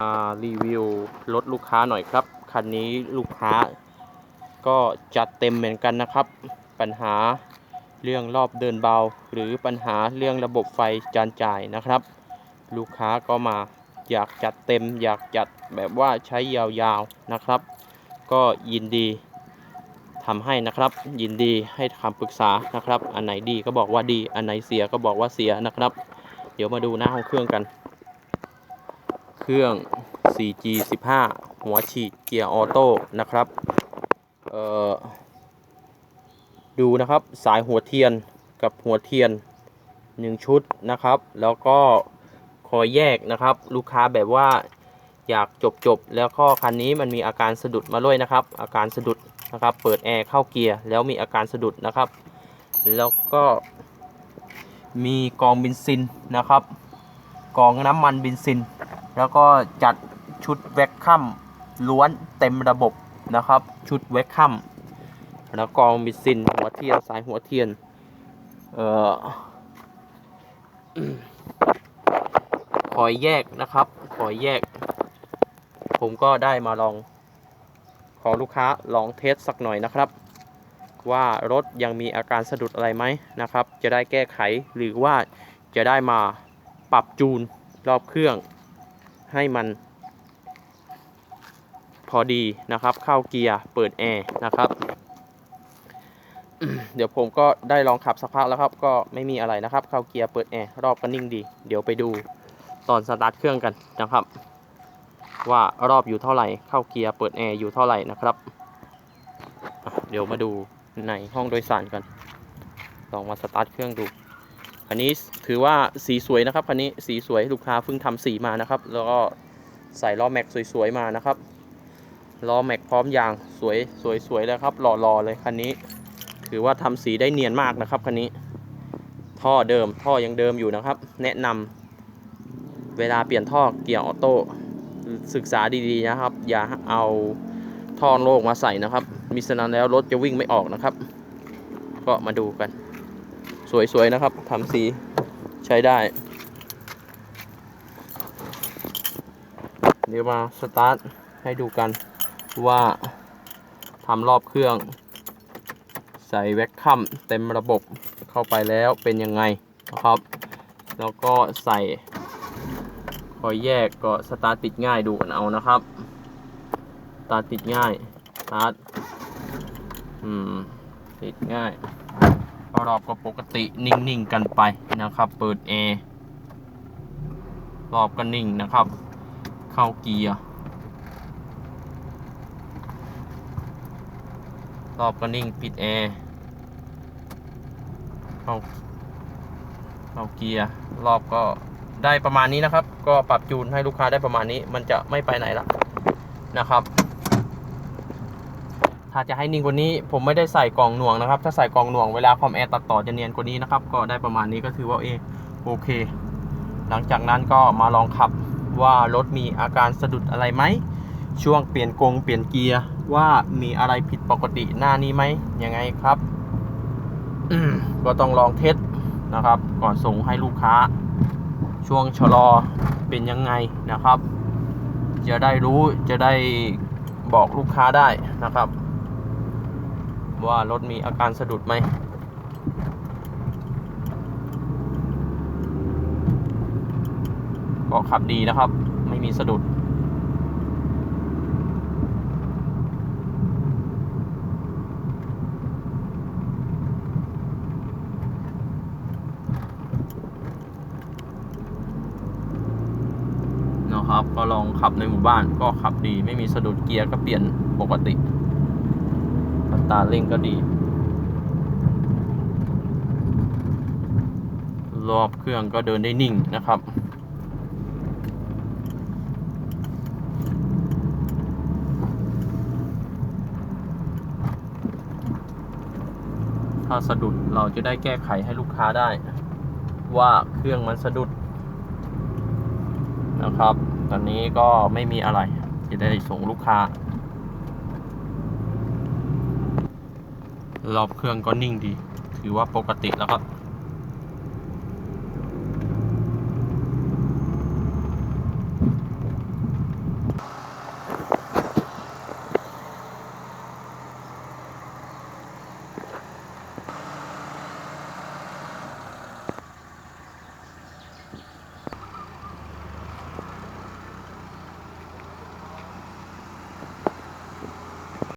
ารีวิวรถลูกค้าหน่อยครับ คันนี้ลูกค้า ก็จัดเต็มเหมือนกันนะครับ ปัญหาเรื่องรอบเดินเบา หรือปัญหาเรื่องระบบไฟจานจ่ายนะครับ ลูกค้าก็มาอยากจัดเต็ม อยากจัดแบบว่าใช้ยาวๆนะครับ ก็ยินดีทำให้นะครับ ยินดีให้คำปรึกษานะครับ อันไหนดีก็บอกว่าดี อันไหนเสียก็บอกว่าเสียนะครับ เดี๋ยวมาดูหน้าห้องเครื่องกัน เครื่อง 4G 15 หัวฉีดเกียร์ออโต้นะครับ เอ่อ ดูนะครับสายหัวเทียนกับหัวเทียน 1 ชุดนะครับ แล้วก็คอยแยกนะครับ ลูกค้าแบบว่าอยากจบจบแล้วก็คันนี้มันมีอาการสะดุดมาด้วยนะครับ อาการสะดุดนะครับ เปิดแอร์เข้าเกียร์แล้วมีอาการสะดุดนะครับ แล้วก็มีกองเบนซินนะครับ กองน้ำมันเบนซิน แล้วก็จัดชุดแวคคัมล้วนเต็มระบบนะครับ ชุดแวคคัมแล้วกองมิซินหัวเทียนสายหัวเทียน เอ่อคอยแยกนะครับคอยแยก ผมก็ได้มาลอง ขอลูกค้าลองเทสสักหน่อยนะครับ ว่ารถยังมีอาการสะดุดอะไรไหมนะครับ จะได้แก้ไขหรือว่าจะได้มาปรับจูนรอบเครื่อง ให้มัน พอดีนะครับ เข้าเกียร์เปิดแอร์นะครับเดี๋ยวผมก็ได้ลองขับสักพักแล้วครับ ก็ไม่มีอะไรนะครับ เข้าเกียร์เปิดแอร์รอบก็นิ่งดี เดี๋ยวไปดูตอนสตาร์ทเครื่องกันนะครับ ว่ารอบอยู่เท่าไหร่ เข้าเกียร์เปิดแอร์อยู่เท่าไหร่นะครับ เดี๋ยวมาดูในห้องโดยสารกัน ลองมาสตาร์ทเครื่องดู อันนี้ถือว่าสีสวยนะครับคันนี้สีสวยลูกค้าเพิ่งทำสีมานะครับ แล้วก็ใส่ล้อแม็กสวยๆมานะครับล้อแม็กพร้อมยางสวยสวยสวยเลยครับ หล่อๆเลยคันนี้ ถือว่าทำสีได้เนียนมากนะครับคันนี้ ท่อเดิมท่อยังเดิมอยู่นะครับ แนะนำเวลาเปลี่ยนท่อเกียร์ออโต้ศึกษาดีๆนะครับ อย่าเอาท่อโลกมาใส่นะครับ มิฉะนั้นแล้วรถจะวิ่งไม่ออกนะครับ ก็มาดูกัน สวย ๆ นะครับทำสีใช้ได้ เดี๋ยวมาสตาร์ทให้ดูกันว่าทำรอบเครื่อง ใส่แว็กคัมเต็มระบบเข้าไปแล้วเป็นยังไงนะครับ แล้วก็ใส่คอยแยกก็สตาร์ทติดง่ายดูกันเอานะครับสตาร์ทติดง่ายสตาร์ทอืมติดง่าย รอบก็ปกตินิ่งๆกันไปนะครับ เปิดแอร์รอบก็นิ่งนะครับ เข้าเกียร์รอบก็นิ่งปิดแอร์เข้าเข้าเกียร์รอบก็ได้ประมาณนี้นะครับ ก็ปรับจูนให้ลูกค้าได้ประมาณนี้ มันจะไม่ไปไหนละนะครับ ถ้าจะให้นิ่งกว่านี้ผมไม่ได้ใส่กล่องหน่วงนะครับ ถ้าใส่กล่องหน่วงเวลาคอมแอร์ตัดต่อจะเนียนกว่านี้นะครับ ก็ได้ประมาณนี้ก็ถือว่าเอโอเค หลังจากนั้นก็มาลองขับว่ารถมีอาการสะดุดอะไรไหม ช่วงเปลี่ยนกงเปลี่ยนเกียร์ว่ามีอะไรผิดปกติหน้านี้ไหมยังไงครับ ก็ต้องลองเทสนะครับ ก่อนส่งให้ลูกค้า ช่วงชะลอเป็นยังไงนะครับ จะได้รู้จะได้บอกลูกค้าได้นะครับ ว่ารถมีอาการสะดุดไหมก็ขับดีนะครับ ไม่มีสะดุด นะครับ ก็ลองขับในหมู่บ้านก็ขับดีไม่มีสะดุดเกียร์ก็เปลี่ยนปกติ ตาเร่งก็ดี รอบเครื่องก็เดินได้นิ่งนะครับถ้าสะดุดเราจะได้แก้ไขให้ลูกค้าได้ ว่าเครื่องมันสะดุดนะครับ ตอนนี้ก็ไม่มีอะไรจะได้ส่งลูกค้า รอบเครื่องก็นิ่งดี ถือว่าปกติแล้วครับ